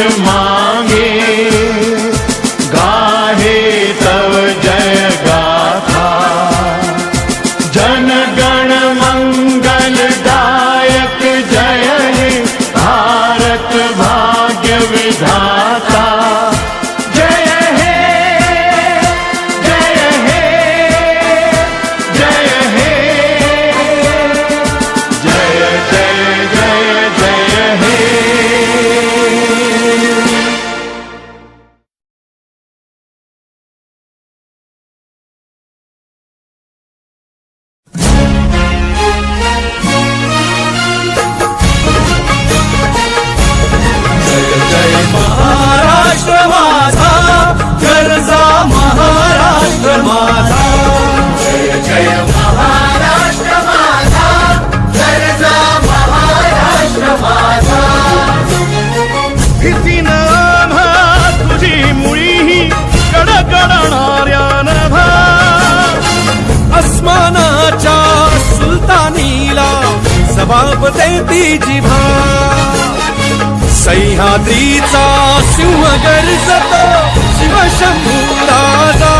your mind. जबाब देती जिभा सह्याद्रीचा सिंह गर्जतो शिवशंभू राजा।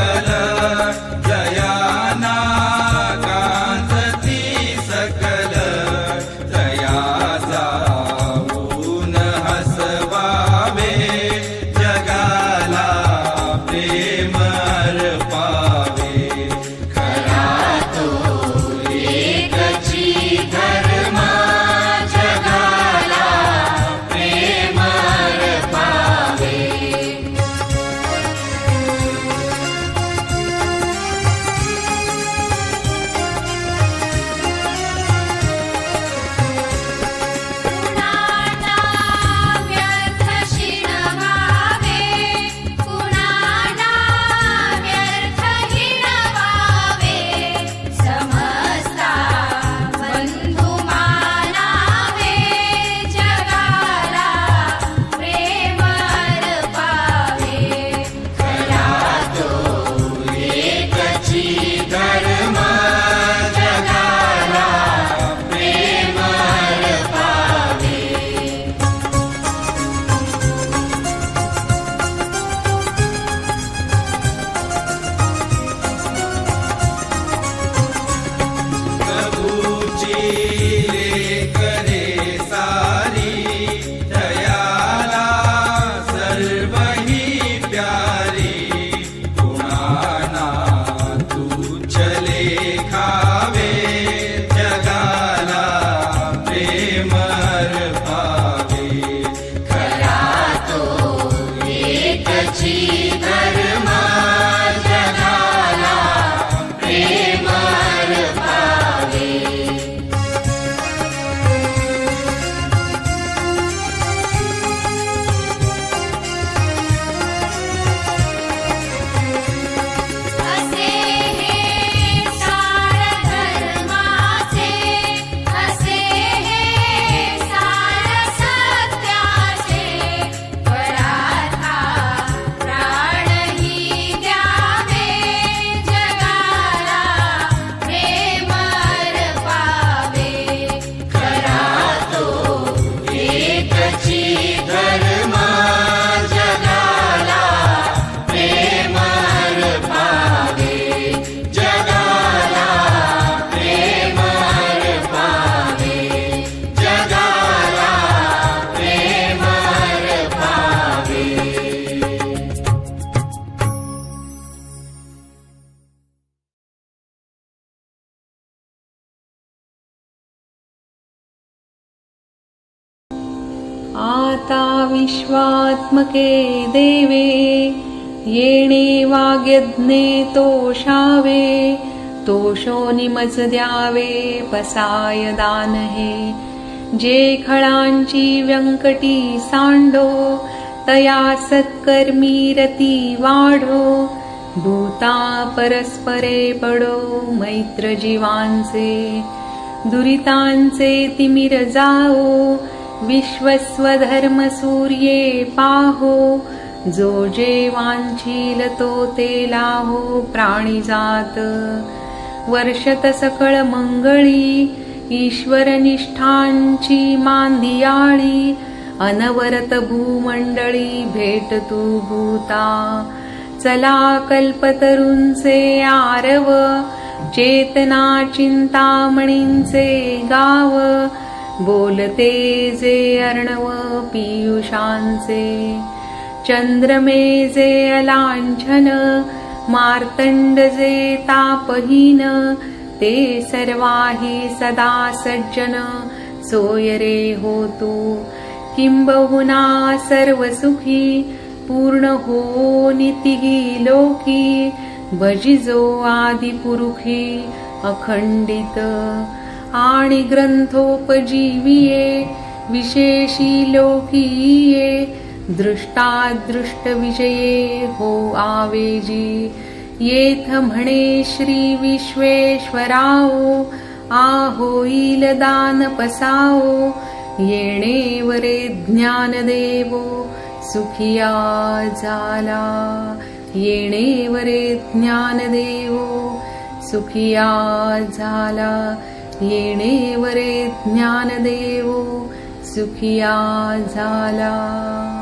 لنا आता विश्वात्मके देवे येणे वाग्यज्ञे तोषावे तोषो निमज द्यावे पसाय दान हे जे खळांची व्यंकटी सांडो तया सत्कर्मी रती वाढो. भूता परस्परे पडो मैत्र जीवांचे दुरितांचे तिमिर जाओ विश्वस्वधर्म सूर्ये पाहो जो जे वांछील तो ते लाहो प्राणी जात वर्षत सकळ मंगळी ईश्वर निष्ठांची मांदियाळी अनवरत भूमंडळी भेट तू भूता. चला कल्पतरुंचे आरव चेतना चिंतामणींचे गाव बोलते जे अर्णव पियुषांचे. चंद्रमे जे अलांछन मार्तंड जे तापहीन ते सर्वाही सदा सज्जन. सोयरे हो तू किंबहुना सर्व सुखी पूर्ण हो नितिही लोकी. भजिजो आदिपुरुखी अखंडित आणि ग्रंथोपजीविये विशेषी लोकीये दृष्टादृष्ट विजये हो आवेजी। येथ म्हणे श्री विश्वेश्वराओ आहोईल दान पसाओ येणे वरे ज्ञान देवो सुखिया झाला येणे वरे ज्ञान देवो सुखिया झाला येणे वरे ज्ञानदेव सुखिया झाला.